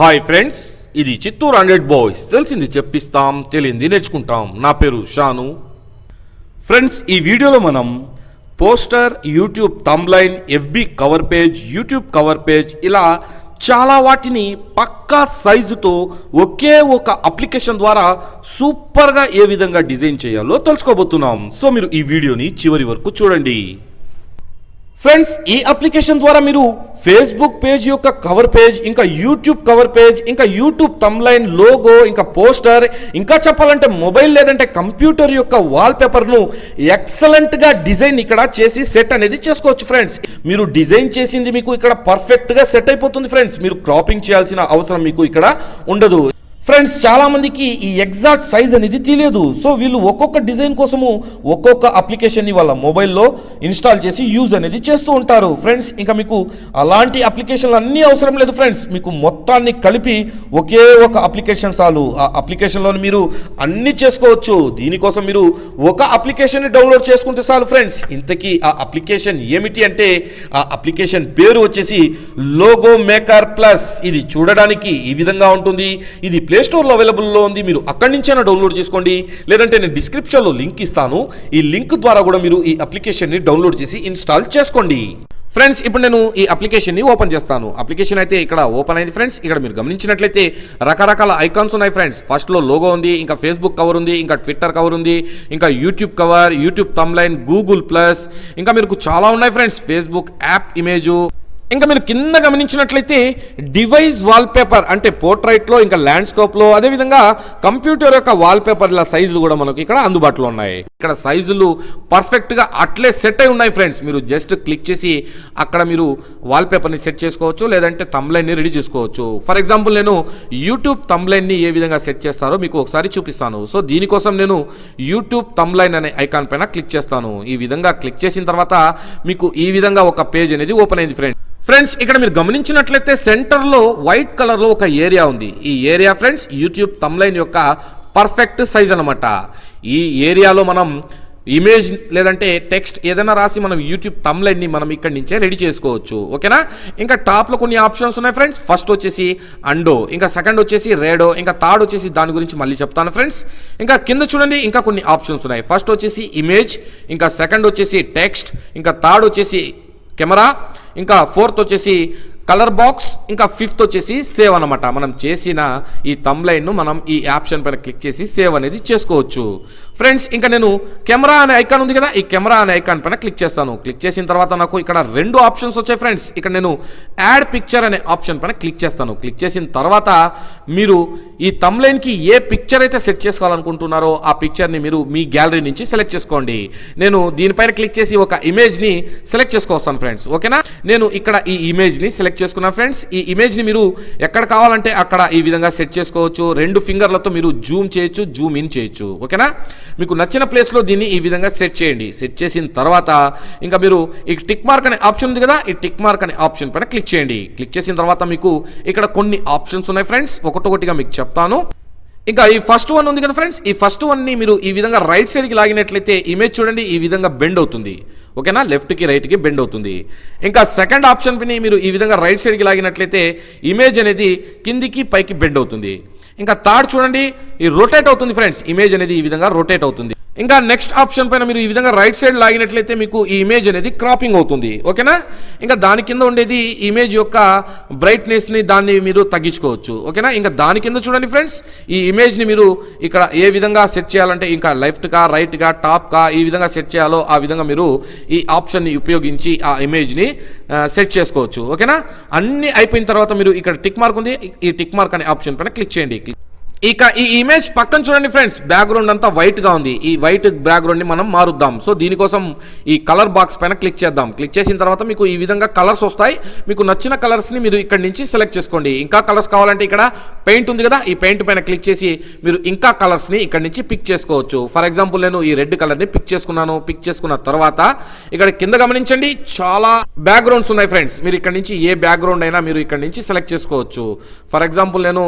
Hi friends ఇది Chittoor hundred boys. తెలిసింది చెప్పిస్తాం తెలియంది నేర్చుకుంటాం. నా పేరు షాను. ఫ్రెండ్స్ ఈ వీడియోలో మనం poster YouTube thumbnail FB cover page YouTube cover page ఇలా చాలా వాటిని పక్కా సైజుతో ఒకే ఒక అప్లికేషన్ ద్వారా సూపర్గా ఏ విధంగా డిజైన్ చేయాలో తెలుసుకోబోతున్నాం. సో మీరు ఈ వీడియోని చివరి వరకు చూడండి. ఫ్రెండ్స్ ఈ అప్లికేషన్ ద్వారా మీరు ఫేస్బుక్ పేజ్ యొక్క కవర్ పేజ్ ఇంకా యూట్యూబ్ కవర్ పేజ్ ఇంకా యూట్యూబ్ తమ్లైన్ లోగో ఇంకా పోస్టర్ ఇంకా చెప్పాలంటే మొబైల్ లేదంటే కంప్యూటర్ యొక్క వాల్ పేపర్ను ఎక్సలెంట్గా డిజైన్ ఇక్కడ చేసి సెట్ అనేది చేసుకోవచ్చు ఫ్రెండ్స్ మీరు డిజైన్ చేసింది మీకు ఇక్కడ పర్ఫెక్ట్గా సెట్ అయిపోతుంది ఫ్రెండ్స్ మీరు క్రాపింగ్ చేయాల్సిన అవసరం మీకు ఇక్కడ ఉండదు. ఫ్రెండ్స్ చాలామందికి ఈ ఎగ్జాక్ట్ సైజ్ అనేది తెలియదు. సో వీళ్ళు ఒక్కొక్క డిజైన్ కోసము ఒక్కొక్క అప్లికేషన్ని వాళ్ళ మొబైల్లో ఇన్స్టాల్ చేసి యూజ్ అనేది చేస్తూ ఉంటారు. ఫ్రెండ్స్ ఇంకా మీకు అలాంటి అప్లికేషన్లు అన్నీ అవసరం లేదు ఫ్రెండ్స్ మీకు మొత్తాన్ని కలిపి ఒకే ఒక అప్లికేషన్ చాలు. ఆ అప్లికేషన్లో మీరు అన్ని చేసుకోవచ్చు. దీనికోసం మీరు ఒక అప్లికేషన్ని డౌన్లోడ్ చేసుకుంటే చాలు ఫ్రెండ్స్ ఇంతకీ ఆ అప్లికేషన్ ఏమిటి అంటే ఆ అప్లికేషన్ పేరు వచ్చేసి లోగో మేకర్ ప్లస్ ఇది చూడడానికి ఈ విధంగా ఉంటుంది. ఇది ప్లే స్టోర్లో అవైలబుల్లో ఉంది. మీరు అక్కడి నుంచైనా డౌన్లోడ్ చేసుకోండి. లేదంటే నేను డిస్క్రిప్షన్లో లింక్ ఇస్తాను. ఈ లింక్ ద్వారా కూడా మీరు ఈ అప్లికేషన్ని డౌన్లోడ్ చేసి ఇన్స్టాల్ చేసుకోండి. ఫ్రెండ్స్ ఇప్పుడు నేను ఈ అప్లికేషన్ని ఓపెన్ చేస్తాను. అప్లికేషన్ అయితే ఇక్కడ ఓపెన్ అయింది ఫ్రెండ్స్ ఇక్కడ మీరు గమనించినట్లయితే రకరకాల ఐకాన్స్ ఉన్నాయి ఫ్రెండ్స్ ఫస్ట్లో లోగో ఉంది ఇంకా ఫేస్బుక్ కవర్ ఉంది ఇంకా ట్విట్టర్ కవర్ ఉంది ఇంకా YouTube cover YouTube thumbnail Google plus ఇంకా మీకు చాలా ఉన్నాయి ఫ్రెండ్స్ ఫేస్బుక్ యాప్ ఇమేజు ఇంకా మీరు కింద గమనించినట్లయితే డివైస్ వాల్పేపర్ అంటే పోర్ట్రైట్లో ఇంకా ల్యాండ్స్కోప్లో అదేవిధంగా కంప్యూటర్ యొక్క వాల్పేపర్ల సైజులు కూడా మనకి ఇక్కడ అందుబాటులో ఉన్నాయి. ఇక్కడ సైజులు పర్ఫెక్ట్గా అట్లే సెట్ అయి ఉన్నాయి ఫ్రెండ్స్. మీరు జస్ట్ క్లిక్ చేసి అక్కడ మీరు వాల్పేపర్ని సెట్ చేసుకోవచ్చు లేదంటే తమ్లైన్ని రెడీ చేసుకోవచ్చు. ఫర్ ఎగ్జాంపుల్ నేను యూట్యూబ్ తమ్లైన్ని ఏ విధంగా సెట్ చేస్తారో మీకు ఒకసారి చూపిస్తాను. సో దీనికోసం నేను యూట్యూబ్ తమ్లైన్ అనే ఐకాన్ పైన క్లిక్ చేస్తాను. ఈ విధంగా క్లిక్ చేసిన తర్వాత మీకు ఈ విధంగా ఒక పేజ్ అనేది ఓపెన్ అయింది ఫ్రెండ్స్. ఫ్రెండ్స్ ఇక్కడ మీరు గమనించినట్లయితే సెంటర్లో వైట్ కలర్లో ఒక ఏరియా ఉంది. ఈ ఏరియా ఫ్రెండ్స్ యూట్యూబ్ తమ్లైన్ యొక్క పర్ఫెక్ట్ సైజ్ అనమాట ఈ ఏరియాలో మనం ఇమేజ్ లేదంటే టెక్స్ట్ ఏదైనా రాసి మనం యూట్యూబ్ తమ్లైన్ని మనం ఇక్కడి నుంచే రెడీ చేసుకోవచ్చు. ఓకేనా ఇంకా టాప్లో కొన్ని ఆప్షన్స్ ఉన్నాయి ఫ్రెండ్స్ ఫస్ట్ వచ్చేసి అండో ఇంకా సెకండ్ వచ్చేసి రేడో ఇంకా థర్డ్ వచ్చేసి దాని గురించి మళ్ళీ చెప్తాను ఫ్రెండ్స్ ఇంకా కింద చూడండి ఇంకా కొన్ని ఆప్షన్స్ ఉన్నాయి. ఫస్ట్ వచ్చేసి ఇమేజ్ ఇంకా సెకండ్ వచ్చేసి టెక్స్ట్ ఇంకా థర్డ్ వచ్చేసి కెమెరా ఇంకా ఫోర్త్ వచ్చేసి కలర్ బాక్స్ ఇంకా ఫిఫ్త్ వచ్చేసి సేవ్ అనమాట మనం చేసిన ఈ తమ్లైన్ను మనం ఈ ఆప్షన్ పైన క్లిక్ చేసి సేవ్ అనేది చేసుకోవచ్చు. ఫ్రెండ్స్ ఇంకా నేను కెమెరా అనే ఐకాన్ ఉంది కదా ఈ కెమెరా అనే ఐకాన్ పైన క్లిక్ చేస్తాను. క్లిక్ చేసిన తర్వాత నాకు ఇక్కడ రెండు ఆప్షన్స్ వచ్చాయి ఫ్రెండ్స్. ఇక్కడ నేను యాడ్ పిక్చర్ అనే ఆప్షన్ పైన క్లిక్ చేస్తాను. క్లిక్ చేసిన తర్వాత మీరు ఈ తమ్లైన్కి ఏ పిక్చర్ అయితే సెట్ చేసుకోవాలనుకుంటున్నారో ఆ పిక్చర్ని మీరు మీ గ్యాలరీ నుంచి సెలెక్ట్ చేసుకోండి. నేను దీనిపైన క్లిక్ చేసి ఒక ఇమేజ్ని సెలెక్ట్ చేసుకోవస్తాను ఫ్రెండ్స్. ఓకేనా? నేను ఇక్కడ ఈ ఇమేజ్ని సెలెక్ట్ చేసుకున్నా ఫ్రెండ్స్ ఈ ఇమేజ్ని మీరు ఎక్కడ కావాలంటే అక్కడ ఈ విధంగా సెట్ చేసుకోవచ్చు. రెండు ఫింగర్లతో మీరు జూమ్ చేయొచ్చు జూమ్ ఇన్ చేయొచ్చు. ఓకేనా మీకు నచ్చిన ప్లేస్లో దీన్ని ఈ విధంగా సెట్ చేయండి. సెట్ చేసిన తర్వాత ఇంకా మీరు ఈ టిక్ మార్క్ అనే ఆప్షన్ ఉంది కదా ఈ టిక్ మార్క్ అనే ఆప్షన్ పైన క్లిక్ చేయండి. క్లిక్ చేసిన తర్వాత మీకు ఇక్కడ కొన్ని ఆప్షన్స్ ఉన్నాయి ఫ్రెండ్స్ ఒకటొకటిగా మీకు చెప్తాను. ఇంకా ఈ ఫస్ట్ వన్ ఉంది కదా ఫ్రెండ్స్ ఈ ఫస్ట్ వన్ని మీరు ఈ విధంగా రైట్ సైడ్కి లాగినట్లయితే ఇమేజ్ చూడండి ఈ విధంగా బెండ్ అవుతుంది. ఓకేనా? లెఫ్ట్కి రైట్కి బెండ్ అవుతుంది. ఇంకా సెకండ్ ఆప్షన్ పని మీరు ఈ విధంగా రైట్ సైడ్కి లాగినట్లయితే ఇమేజ్ అనేది కిందికి పైకి బెండ్ అవుతుంది. ఇంకా థర్డ్ చూడండి ఈ రొటేట్ అవుతుంది ఫ్రెండ్స్ ఇమేజ్ అనేది ఈ విధంగా రొటేట్ అవుతుంది. ఇంకా నెక్స్ట్ ఆప్షన్ పైన మీరు ఈ విధంగా రైట్ సైడ్ లాగినట్లయితే మీకు ఈ ఇమేజ్ అనేది క్రాపింగ్ అవుతుంది. ఓకేనా? ఇంకా దాని కింద ఉండేది ఇమేజ్ యొక్క బ్రైట్నెస్ని దాన్ని మీరు తగ్గించుకోవచ్చు. ఓకేనా? ఇంకా దాని కింద చూడండి ఫ్రెండ్స్ ఈ ఇమేజ్ని మీరు ఇక్కడ ఏ విధంగా సెట్ చేయాలంటే ఇంకా లెఫ్ట్గా రైట్గా టాప్గా ఈ విధంగా సెట్ చేయాలో ఆ విధంగా మీరు ఈ ఆప్షన్ని ఉపయోగించి ఆ ఇమేజ్ని సెట్ చేసుకోవచ్చు. ఓకేనా? అన్ని అయిపోయిన తర్వాత మీరు ఇక్కడ టిక్ మార్క్ ఉంది. ఈ టిక్ మార్క్ అనే ఆప్షన్ పైన క్లిక్ చేయండి. ఇక ఈ ఇమేజ్ పక్కన చూడండి ఫ్రెండ్స్ బ్యాక్గ్రౌండ్ అంతా వైట్గా ఉంది. ఈ వైట్ బ్యాక్గ్రౌండ్ని మనం మారుద్దాం. సో దీనికోసం ఈ కలర్ బాక్స్ పైన క్లిక్ చేద్దాం. క్లిక్ చేసిన తర్వాత మీకు ఈ విధంగా కలర్స్ వస్తాయి. మీకు నచ్చిన కలర్స్ని మీరు ఇక్కడ నుంచి సెలెక్ట్ చేసుకోండి. ఇంకా కలర్స్ కావాలంటే ఇక్కడ పెయింట్ ఉంది కదా ఈ పెయింట్ పైన క్లిక్ చేసి మీరు ఇంకా కలర్స్ని ఇక్కడ నుంచి పిక్ చేసుకోవచ్చు. ఫర్ ఎగ్జాంపుల్ నేను ఈ రెడ్ కలర్ని పిక్ చేసుకున్నాను. పిక్ చేసుకున్న తర్వాత ఇక్కడ కింద గమనించండి చాలా బ్యాక్గ్రౌండ్స్ ఉన్నాయి ఫ్రెండ్స్ మీరు ఇక్కడ నుంచి ఏ బ్యాక్గ్రౌండ్ అయినా మీరు ఇక్కడ నుంచి సెలెక్ట్ చేసుకోవచ్చు. ఫర్ ఎగ్జాంపుల్ నేను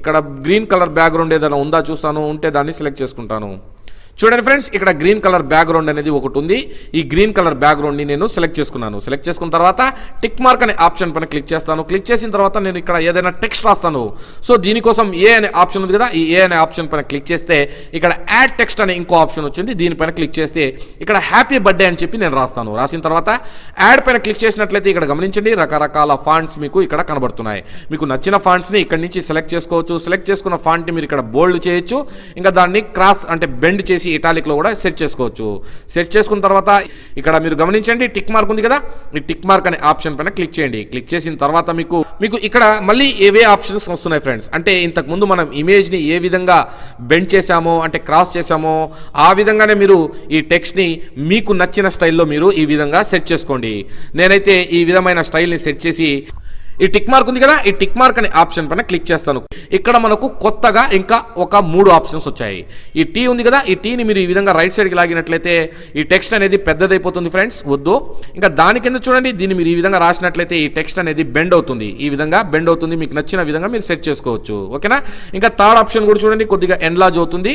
ఇక్కడ గ్రీన్ కలర్ బ్యాక్గ్రౌండ్ ఏదైనా ఉందా చూస్తాను ఉంటే దాన్ని సెలెక్ట్ చేసుకుంటాను. చూడండి ఫ్రెండ్స్ ఇక్కడ గ్రీన్ కలర్ బ్యాక్గ్రౌండ్ అనేది ఒకటి ఉంది. ఈ గ్రీన్ కలర్ బ్యాక్గ్రౌండ్ని నేను సెలెక్ట్ చేసుకున్నాను. సెలెక్ట్ చేసుకున్న తర్వాత టిక్ మార్క్ అనే ఆప్షన్ పైన క్లిక్ చేస్తాను. క్లిక్ చేసిన తర్వాత నేను ఇక్కడ ఏదైనా టెక్స్ట్ రాస్తాను. సో దీనికోసం ఏ అనే ఆప్షన్ ఉంది కదా ఈ ఏ అనే ఆప్షన్ పైన క్లిక్ చేస్తే ఇక్కడ యాడ్ టెక్స్ట్ అనే ఇంకో ఆప్షన్ వచ్చింది. దీనిపైన క్లిక్ చేస్తే ఇక్కడ హ్యాపీ బర్త్డే అని చెప్పి నేను రాస్తాను. రాసిన తర్వాత యాడ్ పైన క్లిక్ చేసినట్లయితే ఇక్కడ గమనించండి రకరకాల ఫాంట్స్ మీకు ఇక్కడ కనబడుతున్నాయి. మీకు నచ్చిన ఫాంట్స్ని ఇక్కడ నుంచి సెలెక్ట్ చేసుకోవచ్చు. సెలెక్ట్ చేసుకున్న ఫాంట్ని మీరు ఇక్కడ బోల్డ్ చేయొచ్చు. ఇంకా దాన్ని క్రాస్ అంటే బెండ్ చేసి ఇటాలిక్లో కూడా సెట్ చేసుకోవచ్చు. సెట్ చేసుకున్న తర్వాత ఇక్కడ మీరు గమనించండి టిక్ మార్క్ ఉంది కదా? ఈ టిక్ మార్క్ అనే ఆప్షన్ పైన క్లిక్ చేయండి. క్లిక్ చేసిన తర్వాత మీకు మీకు ఇక్కడ మళ్ళీ ఏవే ఆప్షన్స్ వస్తున్నాయి ఫ్రెండ్స్ అంటే ఇంతకు ముందు మనం ఇమేజ్ని ఏ విధంగా బెండ్ చేశామో అంటే క్రాస్ చేశామో ఆ విధంగానే మీరు ఈ టెక్స్ట్ని మీకు నచ్చిన స్టైల్లో మీరు ఈ విధంగా సెట్ చేసుకోండి. నేనైతే ఈ విధమైన స్టైల్ని సెట్ చేసి ఈ టిక్ మార్క్ ఉంది కదా ఈ టిక్ మార్క్ అనే ఆప్షన్ పైన క్లిక్ చేస్తాను. ఇక్కడ మనకు కొత్తగా ఇంకా ఒక మూడు ఆప్షన్స్ వచ్చాయి. ఈ టీ ఉంది కదా ఈ టీని మీరు ఈ విధంగా రైట్ సైడ్కి లాగినట్లయితే ఈ టెక్స్ట్ అనేది పెద్దదైపోతుంది ఫ్రెండ్స్ వద్దు. ఇంకా దాని కింద చూడండి దీన్ని మీరు ఈ విధంగా రాసినట్లయితే ఈ టెక్స్ట్ అనేది బెండ్ అవుతుంది. ఈ విధంగా బెండ్ అవుతుంది మీకు నచ్చిన విధంగా మీరు సెట్ చేసుకోవచ్చు. ఓకేనా? ఇంకా థర్డ్ ఆప్షన్ కూడా చూడండి కొద్దిగా ఎన్లాజ్ అవుతుంది.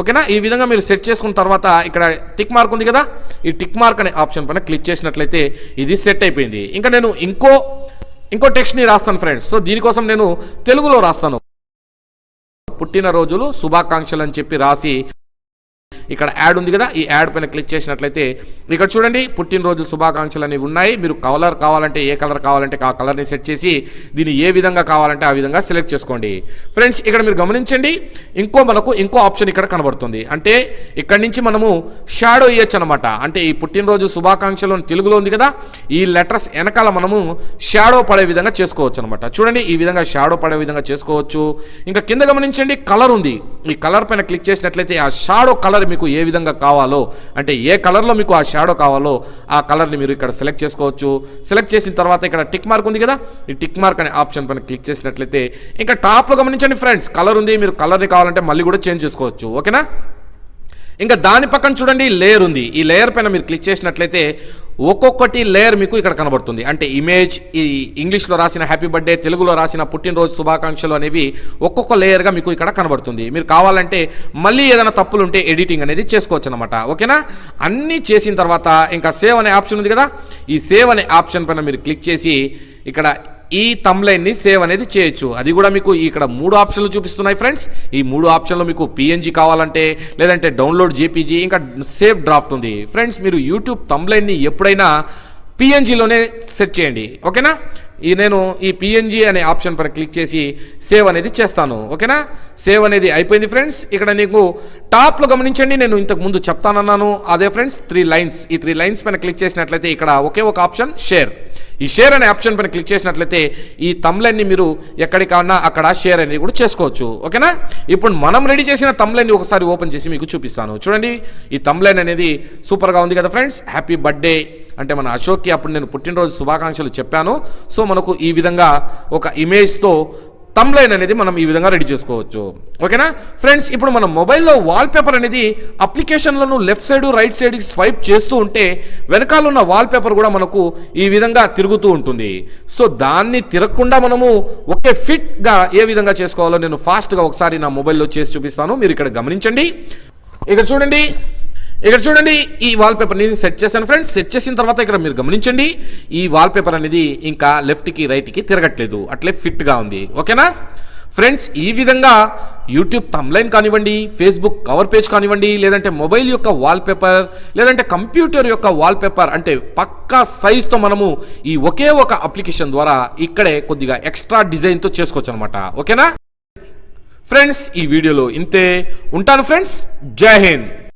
ఓకేనా? ఈ విధంగా మీరు సెట్ చేసుకున్న తర్వాత ఇక్కడ టిక్ మార్క్ ఉంది కదా ఈ టిక్ మార్క్ అనే ఆప్షన్ పైన క్లిక్ చేసినట్లయితే ఇది సెట్ అయిపోయింది. ఇంకా నేను ఇంకో ఇంకో టెక్స్ట్ని రాస్తాను ఫ్రెండ్స్ సో దీనికోసం నేను తెలుగులో రాస్తాను. పుట్టినరోజులు శుభాకాంక్షలు అని చెప్పి రాసి ఇక్కడ యాడ్ ఉంది కదా ఈ యాడ్ పైన క్లిక్ చేసినట్లయితే ఇక్కడ చూడండి పుట్టినరోజు శుభాకాంక్షలు అనేవి ఉన్నాయి. మీరు కలర్ కావాలంటే ఏ కలర్ కావాలంటే ఆ కలర్ని సెట్ చేసి దీన్ని ఏ విధంగా కావాలంటే ఆ విధంగా సెలెక్ట్ చేసుకోండి. ఫ్రెండ్స్ ఇక్కడ మీరు గమనించండి ఇంకో మనకు ఇంకో ఆప్షన్ ఇక్కడ కనబడుతుంది. అంటే ఇక్కడ నుంచి మనము షాడో ఇవ్వచ్చు అనమాట అంటే ఈ పుట్టినరోజు శుభాకాంక్షలు తెలుగులో ఉంది కదా ఈ లెటర్స్ వెనకాల మనము షాడో పడే విధంగా చేసుకోవచ్చు అనమాట చూడండి ఈ విధంగా షాడో పడే విధంగా చేసుకోవచ్చు. ఇంకా కింద గమనించండి కలర్ ఉంది. ఈ కలర్ పైన క్లిక్ చేసినట్లయితే ఆ షాడో కలర్ మీకు ఏ విధంగా కావాలో అంటే ఏ కలర్లో మీకు ఆ షాడో కావాలో ఆ కలర్ని మీరు ఇక్కడ సెలెక్ట్ చేసుకోవచ్చు. సెలెక్ట్ చేసిన తర్వాత ఇక్కడ టిక్ మార్క్ ఉంది కదా ఈ టిక్ మార్క్ అనే ఆప్షన్ పైన క్లిక్ చేసినట్లయితే ఇంకా టాప్లో గమనించండి ఫ్రెండ్స్ కలర్ ఉంది మీరు కలర్ని కావాలంటే మళ్ళీ కూడా చేంజ్ చేసుకోవచ్చు ఓకేనా? ఇంకా దాని పక్కన చూడండి లేయర్ ఉంది. ఈ లేయర్ పైన మీరు క్లిక్ చేసినట్లయితే ఒక్కొక్కటి లేయర్ మీకు ఇక్కడ కనబడుతుంది. అంటే ఇమేజ్ ఈ ఇంగ్లీష్లో రాసిన హ్యాపీ బర్త్డే తెలుగులో రాసిన పుట్టినరోజు శుభాకాంక్షలు అనేవి ఒక్కొక్క లేయర్గా మీకు ఇక్కడ కనబడుతుంది. మీరు కావాలంటే మళ్ళీ ఏదైనా తప్పులు ఉంటే ఎడిటింగ్ అనేది చేసుకోవచ్చు అనమాట ఓకేనా? అన్నీ చేసిన తర్వాత ఇంకా సేవ్ అనే ఆప్షన్ ఉంది కదా? ఈ సేవ్ అనే ఆప్షన్ పైన మీరు క్లిక్ చేసి ఇక్కడ ఈ తమ్లైన్ని సేవ్ అనేది చేయొచ్చు. అది కూడా మీకు ఇక్కడ మూడు ఆప్షన్లు చూపిస్తున్నాయి ఫ్రెండ్స్ ఈ మూడు ఆప్షన్లు మీకు పిఎన్జీ కావాలంటే లేదంటే డౌన్లోడ్ జేపీజీ ఇంకా సేవ్ డ్రాఫ్ట్ ఉంది. ఫ్రెండ్స్ మీరు యూట్యూబ్ తమ్లైన్ని ఎప్పుడైనా పిఎన్జీలోనే సెట్ చేయండి. ఓకేనా? ఈ నేను ఈ పిఎన్జీ అనే ఆప్షన్ పైన క్లిక్ చేసి సేవ్ అనేది చేస్తాను. ఓకేనా? సేవ్ అనేది అయిపోయింది ఫ్రెండ్స్ ఇక్కడ నీకు టాప్లో గమనించండి. నేను ఇంతకు ముందు చెప్తానన్నాను. అదే ఫ్రెండ్స్ త్రీ లైన్స్ ఈ త్రీ లైన్స్ పైన క్లిక్ చేసినట్లయితే ఇక్కడ ఒకే ఒక ఆప్షన్ షేర్ ఈ షేర్ అనే ఆప్షన్ పైన క్లిక్ చేసినట్లయితే ఈ తమ్లైన్ని మీరు ఎక్కడికన్నా అక్కడ షేర్ అనేది కూడా చేసుకోవచ్చు. ఓకేనా? ఇప్పుడు మనం రెడీ చేసిన తమ్లైన్ని ఒకసారి ఓపెన్ చేసి మీకు చూపిస్తాను. చూడండి ఈ తమ్లైన్ అనేది సూపర్గా ఉంది కదా ఫ్రెండ్స్ హ్యాపీ బర్త్డే అంటే మన అశోక్కి అప్పుడు నేను పుట్టినరోజు శుభాకాంక్షలు చెప్పాను. సో మనకు ఈ విధంగా ఒక ఇమేజ్తో తమ్లైన్ అనేది మనం ఈ విధంగా రెడీ చేసుకోవచ్చు. ఓకేనా ఫ్రెండ్స్ ఇప్పుడు మన మొబైల్లో వాల్పేపర్ అనేది అప్లికేషన్లను left side right side swipe చేస్తూ ఉంటే వెనకాల ఉన్న వాల్పేపర్ కూడా మనకు ఈ విధంగా తిరుగుతూ ఉంటుంది. సో దాన్ని తిరగకుండా మనము ఒకే ఫిట్గా ఏ విధంగా చేసుకోవాలో నేను ఫాస్ట్గా ఒకసారి నా మొబైల్లో చేసి చూపిస్తాను. మీరు ఇక్కడ గమనించండి. ఇక్కడ చూడండి. ఇక్కడ చూడండి ఈ వాల్పేపర్ని సెట్ చేశాను ఫ్రెండ్స్ సెట్ చేసిన తర్వాత ఇక్కడ మీరు గమనించండి ఈ వాల్పేపర్ అనేది ఇంకా లెఫ్ట్కి రైట్కి తిరగట్లేదు. అట్లే ఫిట్గా ఉంది. ఓకేనా? ఫ్రెండ్స్ ఈ విధంగా యూట్యూబ్ తమ్లైన్ కానివ్వండి ఫేస్బుక్ కవర్ పేజ్ కానివ్వండి లేదంటే మొబైల్ యొక్క వాల్పేపర్ లేదంటే కంప్యూటర్ యొక్క వాల్పేపర్ అంటే పక్కా సైజ్తో మనము ఈ ఒకే ఒక అప్లికేషన్ ద్వారా ఇక్కడే కొద్దిగా ఎక్స్ట్రా డిజైన్తో చేసుకోవచ్చు అనమాట ఓకేనా? ఫ్రెండ్స్ ఈ వీడియోలో ఇంతే. ఉంటాను ఫ్రెండ్స్ జై హింద్.